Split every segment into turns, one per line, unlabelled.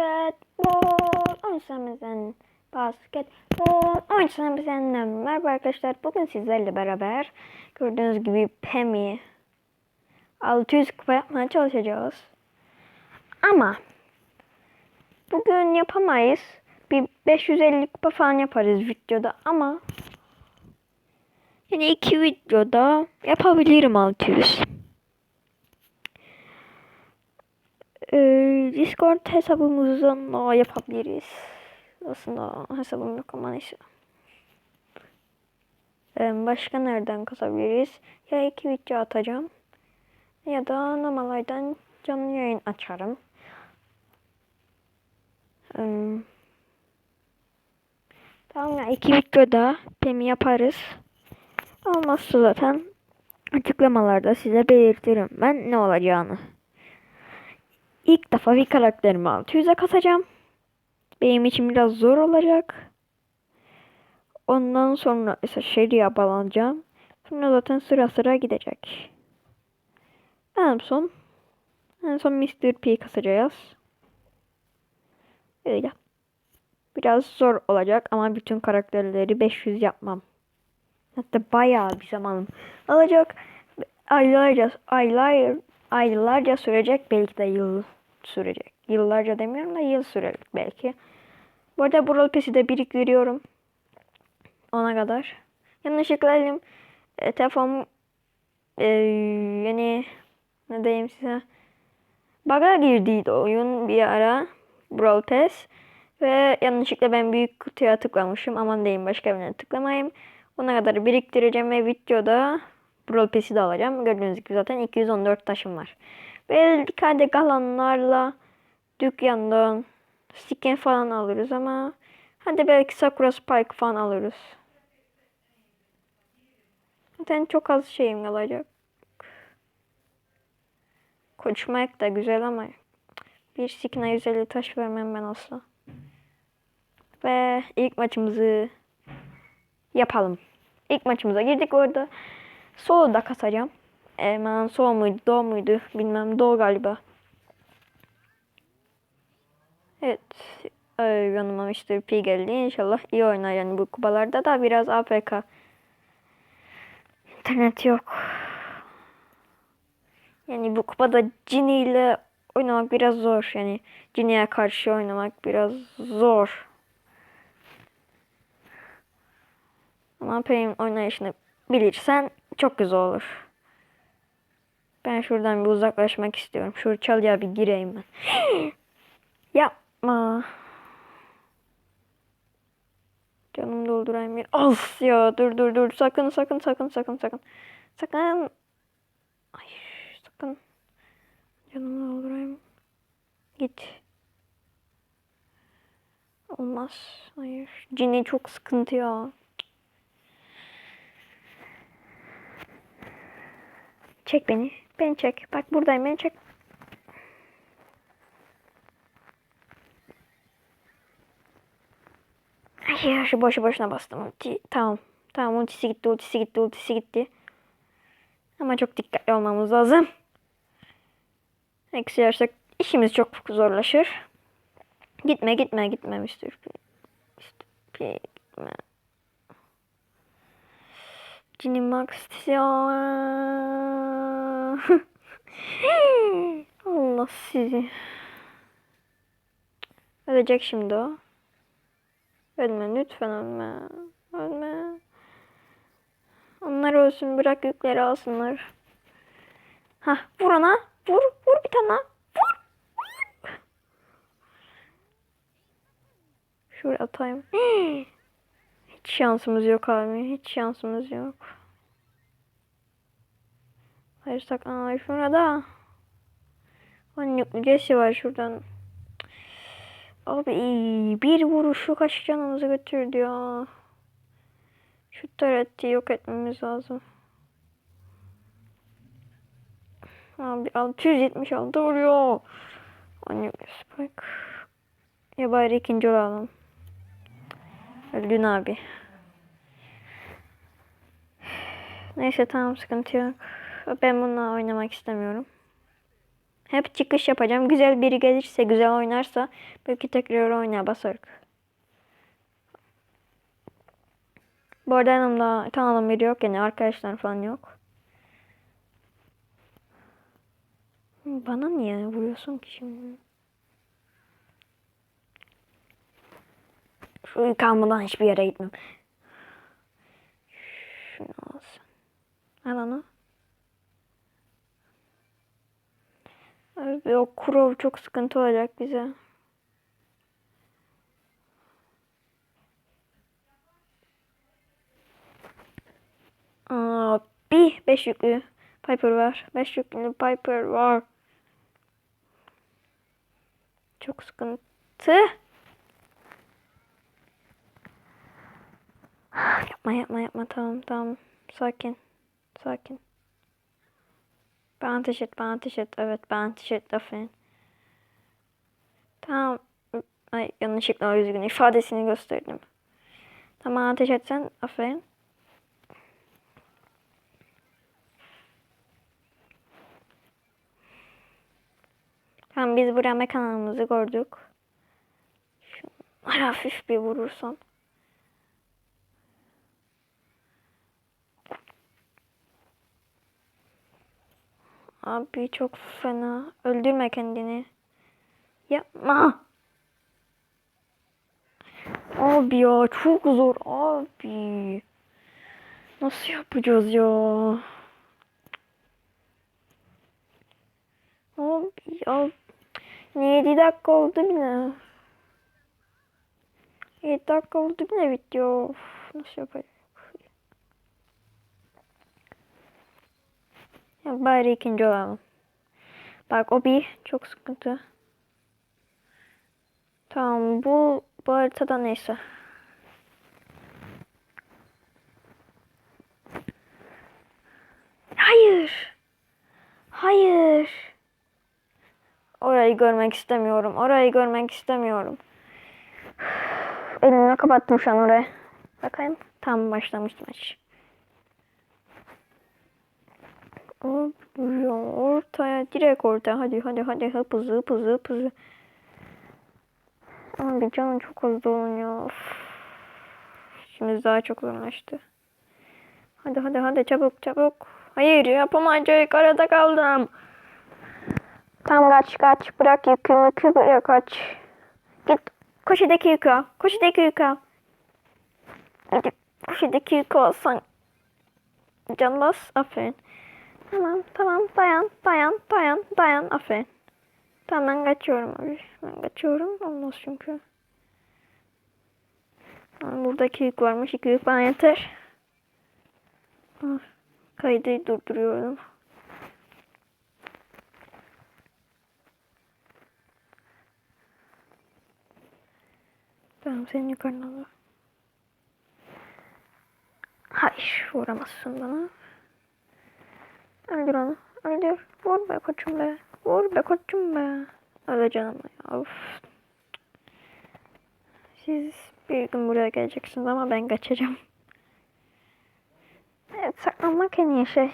basketbol. Oynasamızın basketbol. Oynasamızın merhaba arkadaşlar bugün sizlerle beraber gördüğünüz gibi Pemi 600 kupa yapmaya çalışacağız. Ama bugün yapamayız. Bir 550 kupa falan yaparız videoda ama yani iki videoda yapabilirim 600 Ee, Discord hesabımızdan da yapabiliriz. Aslında hesabım yok ama neyse. Ee, başka nereden kasabiliriz? Ya iki video atacağım. Ya da normallerden canlı yayın açarım. Ee, tamam ya iki videoda pemi yaparız. Olmazsa zaten açıklamalarda size belirtirim ben ne olacağını. İlk defa bir karakterimi 600'e kasacağım. Benim için biraz zor olacak. Ondan sonra ise Sherry'e bağlanacağım. Sonra zaten sıra sıra gidecek. En son en son Mr. P kasacağız. Öyle. Biraz zor olacak ama bütün karakterleri 500 yapmam. Hatta bayağı bir zamanım alacak. Aylarca, aylar, aylarca sürecek belki de yıl sürecek. Yıllarca demiyorum da yıl sürecek belki. Bu arada bu rol pesi de biriktiriyorum. Ona kadar. Yanlışlıkla elim e, telefon e, yani ne diyeyim size bug'a girdiydi oyun bir ara Brawl Pass ve yanlışlıkla ben büyük kutuya tıklamışım aman diyeyim başka birine tıklamayayım ona kadar biriktireceğim ve videoda Brawl Pass'i de alacağım gördüğünüz gibi zaten 214 taşım var belki hadi kalanlarla dükkandan skin falan alırız ama hadi belki Sakura Spike falan alırız Zaten çok az şeyim kalacak. Koçmak da güzel ama bir sikine 150 taş vermem ben asla. Ve ilk maçımızı yapalım. İlk maçımıza girdik orada. Solo da kasacağım. Hemen sol muydu, doğu muydu bilmem doğu galiba. Evet. Ee, yanıma Mr. P geldi. İnşallah iyi oynar yani bu kupalarda da biraz AFK. İnternet yok. Yani bu kupada Ginny ile oynamak biraz zor. Yani Ginny'ye karşı oynamak biraz zor. Ama Pay'in oynayışını bilirsen çok güzel olur. Ben şuradan bir uzaklaşmak istiyorum. Şu çalıya bir gireyim ben. Yapma. Canım doldurayım bir. Of ya dur dur dur. Sakın sakın sakın sakın sakın. Sakın. Hayır sakın. Canımı doldurayım. Git. Olmaz. Hayır. Cini çok sıkıntı ya. Çek beni. Beni çek. Bak buradayım beni çek. Ay şu boşu boşuna bastım ulti. Tamam. Tamam ultisi gitti ultisi gitti ultisi gitti. Ama çok dikkatli olmamız lazım. Eksi yersek işimiz çok zorlaşır. Gitme gitme gitme Mr. P. Mr. P gitme. Cini Max ya. Allah sizi. Ölecek şimdi o. Ölme lütfen ölme. Ölme. Onlar ölsün bırak yükleri alsınlar. Ha vur ona. Vur vur bir tane vur. Şuraya atayım. Hiç şansımız yok abi. Hiç şansımız yok. Hayır saklan şurada. Hani yükleyeceğiz var şuradan. Abi bir vuruşu kaç canımızı götürdü ya. Şu tareti yok etmemiz lazım. Abi 676 vuruyor. Anne spike. Ya bari ikinci olalım. Öldün abi. Neyse tamam sıkıntı yok. Ben bununla oynamak istemiyorum. Hep çıkış yapacağım. Güzel biri gelirse, güzel oynarsa belki tekrar oynaya basarız. Bu arada yanımda tanıdığım biri yok yani arkadaşlar falan yok. Bana niye vuruyorsun ki şimdi? Şu yıkanmadan hiçbir yere gitmem. Şunu alsın. Al onu. Abi o kurov çok sıkıntı olacak bize. Abi 5 yüklü Piper var. 5 yüklü Piper var. Çok sıkıntı. Yapma yapma yapma tamam tamam. Sakin. Sakin. Bana ateş et bana ateş et. Evet bana ateş et aferin. Tamam. Ay yanlışlıkla üzgün ifadesini gösterdim. Tamam ateş etsen aferin. Tamam biz buraya kanalımızı gördük. Şunları hafif bir vurursam. Abi çok fena. Öldürme kendini. Yapma. Abi ya çok zor abi. Nasıl yapacağız ya? Abi ya. 7 dakika oldu bile. 7 dakika oldu bile. Of, nasıl yapacağız? Ya bari ikinci olalım. Bak o bir çok sıkıntı. Tamam bu bu haritada neyse. Hayır. Hayır. Orayı görmek istemiyorum. Orayı görmek istemiyorum. Elimle kapattım şu an orayı. Bakayım. Tam başlamıştı maç. Abi ya ortaya direkt ortaya hadi hadi hadi hıp hızlı hıp hızlı hıp hızlı. Abi canım çok hızlı. Of. Şimdi daha çok zorlaştı. Hadi hadi hadi çabuk çabuk. Hayır yapamayacak arada kaldım. Tam kaç kaç bırak yükü mükü bırak kaç. Git koşudaki yükü al. Koşudaki yükü al. Gidip koşudaki yükü alsan. Can bas aferin. Tamam tamam dayan dayan dayan dayan aferin. Tamam ben kaçıyorum abi. Ben kaçıyorum. Olmaz çünkü. Tamam, buradaki yük varmış. İki yük bana yeter. Kaydı durduruyorum. Tamam senin yukarına al. Hayır vuramazsın bana. Öldür onu. Öldür. Vur be koçum be. Vur be koçum be. Öyle canım ya. Of. Siz bir gün buraya geleceksiniz ama ben kaçacağım. Evet saklanmak en iyi şey.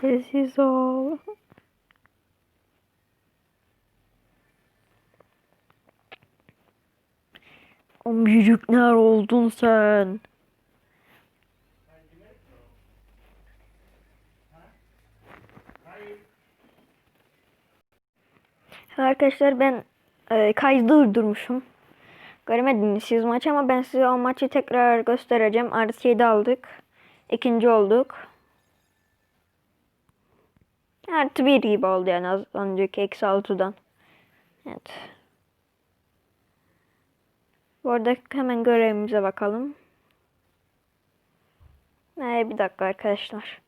Sessiz ol. O büyükler oldun sen. Arkadaşlar ben e, kaydı durdurmuşum. Göremediniz siz maçı ama ben size o maçı tekrar göstereceğim. Artı 7 aldık. İkinci olduk. Artı 1 gibi oldu yani az önceki eksi 6'dan. Evet. Bu arada hemen görevimize bakalım. Ee, bir dakika arkadaşlar.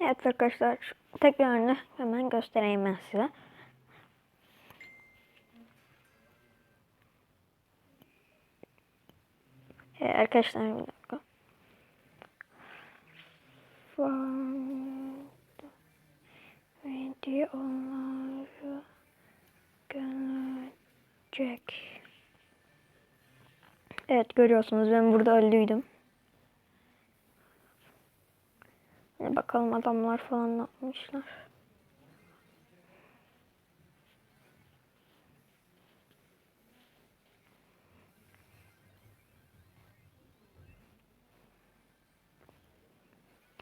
Evet arkadaşlar tekrarını hemen göstereyim ben size. Ee, arkadaşlar bir dakika. Videoları gelecek. Ee, Evet görüyorsunuz ben burada öldüydüm. Hadi bakalım adamlar falan ne yapmışlar.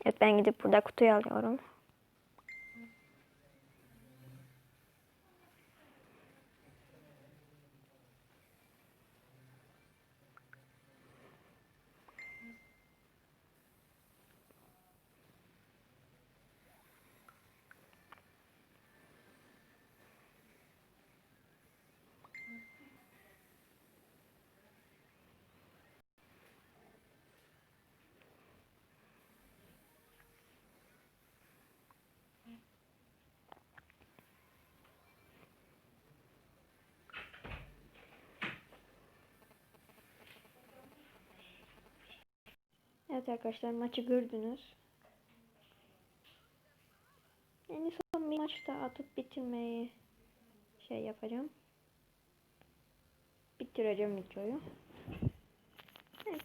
Evet ben gidip burada kutuyu alıyorum. Evet arkadaşlar maçı gördünüz. En son bir maçta atıp bitirmeyi şey yapacağım. Bitireceğim videoyu. Evet.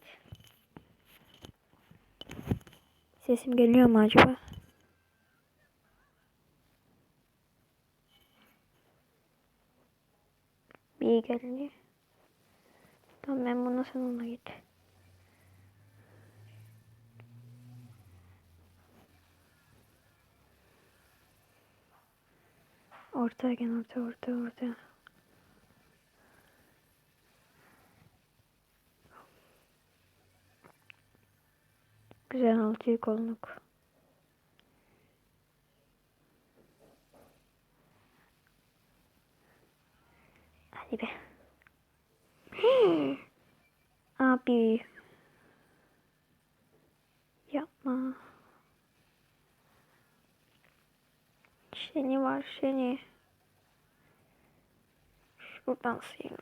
Sesim geliyor mu acaba? Bir geldi. Tamam ben bunu sen ona git. Orta gel orta orta orta. Güzel altıyı kolluk. Hadi be. Abi. Yapma. Şeni var şeni. Şuradan sıyır.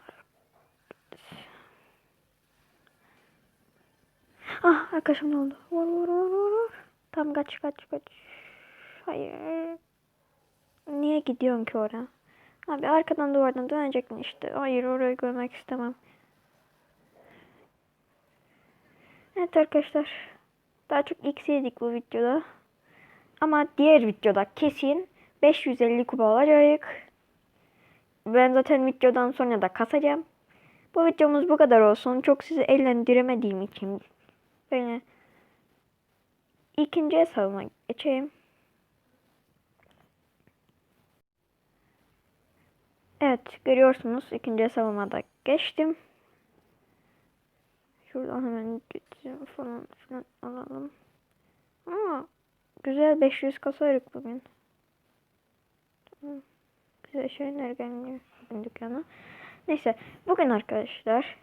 Ah arkadaşım ne oldu? Vur vur vur vur. Tam kaç kaç kaç. Hayır. Niye gidiyorsun ki oraya? Abi arkadan duvardan dönecektin işte. Hayır orayı görmek istemem. Evet arkadaşlar. Daha çok X yedik bu videoda. Ama diğer videoda kesin 550 kupa olacak. Ben zaten videodan sonra da kasacağım. Bu videomuz bu kadar olsun. Çok sizi eğlendiremediğim için böyle ikinci hesabıma geçeyim. Evet görüyorsunuz ikinci hesabıma da geçtim. Şuradan hemen gideceğim falan filan alalım. Aa, güzel 500 kasarık bugün. Tamam. Güzel şeyler gelmiyor bugün dükkana. Neyse bugün arkadaşlar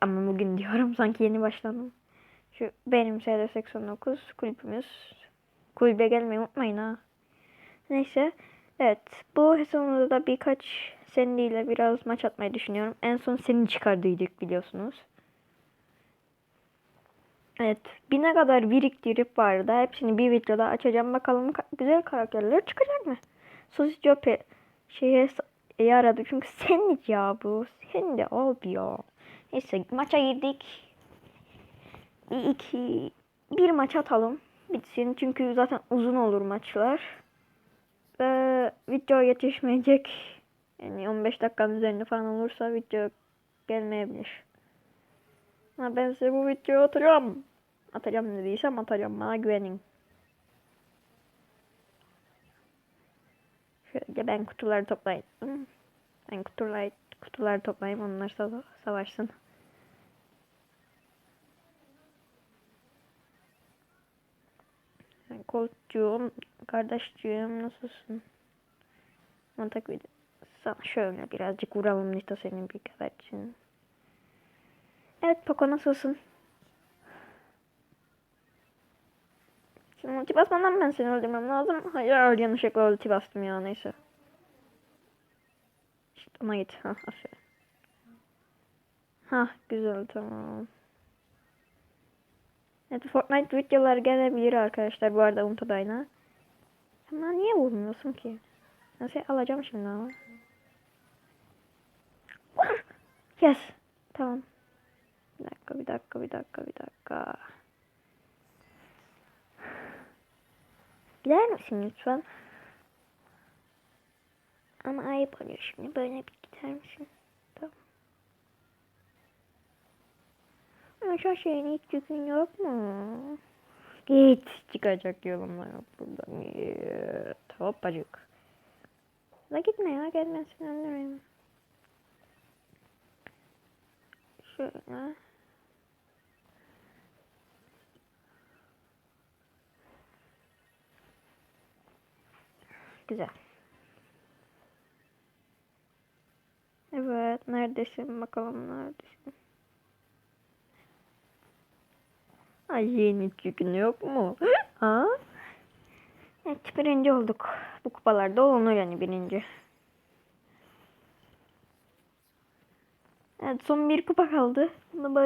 ama bugün diyorum sanki yeni başladım. Şu benim SD89 kulübümüz. Kulübe gelmeyi unutmayın ha. Neyse. Evet. Bu hesabımda da birkaç sendiyle biraz maç atmayı düşünüyorum. En son seni çıkardıydık biliyorsunuz. Evet. Bine kadar biriktirip vardı. Hepsini bir videoda açacağım. Bakalım ka- güzel karakterler çıkacak mı? Sosis Jope şeye yaradı. Çünkü sen ya bu. Sen de abi ya. Neyse maça girdik. Bir iki bir maç atalım. Bitsin. Çünkü zaten uzun olur maçlar. Ve video yetişmeyecek. Yani 15 dakikanın üzerinde falan olursa video gelmeyebilir. Ha ben size bu videoyu atacağım. Atacağım dediysem atacağım. Bana güvenin. Ben kutuları toplayayım. Ben kutuları, kutuları toplayayım. Onlar sava- savaşsın. Yani Koltuğum, kardeşciğim nasılsın? Mantak bir sana şöyle birazcık vuralım Nito senin bir kadarcığın. Evet Poco nasılsın? Şimdi ulti basmadan ben seni öldürmem lazım. Hayır yanlışlıkla ulti bastım ya neyse. Ona git. Ha aferin. Ha güzel tamam. Evet Fortnite videoları gelebilir arkadaşlar bu arada Untadayna. Ama niye vurmuyorsun ki? Nasıl alacağım şimdi ama. Yes. Tamam. Bir dakika, bir dakika, bir dakika, bir dakika. Gider misin lütfen? Ama ayıp oluyor şimdi. Böyle bir gider misin? Tamam. Ama şu şeyin hiç yükün yok mu? Git. Çıkacak yolum yok buradan. Git. Hoppacık. La gitme ya. Gelmesin öldüreyim. Şöyle. Güzel. Evet, neredesin bakalım neredesin? Ay yeni yükün yok mu? ha? Evet, birinci olduk. Bu kupalarda olunur yani birinci. Evet, son bir kupa kaldı. Bunu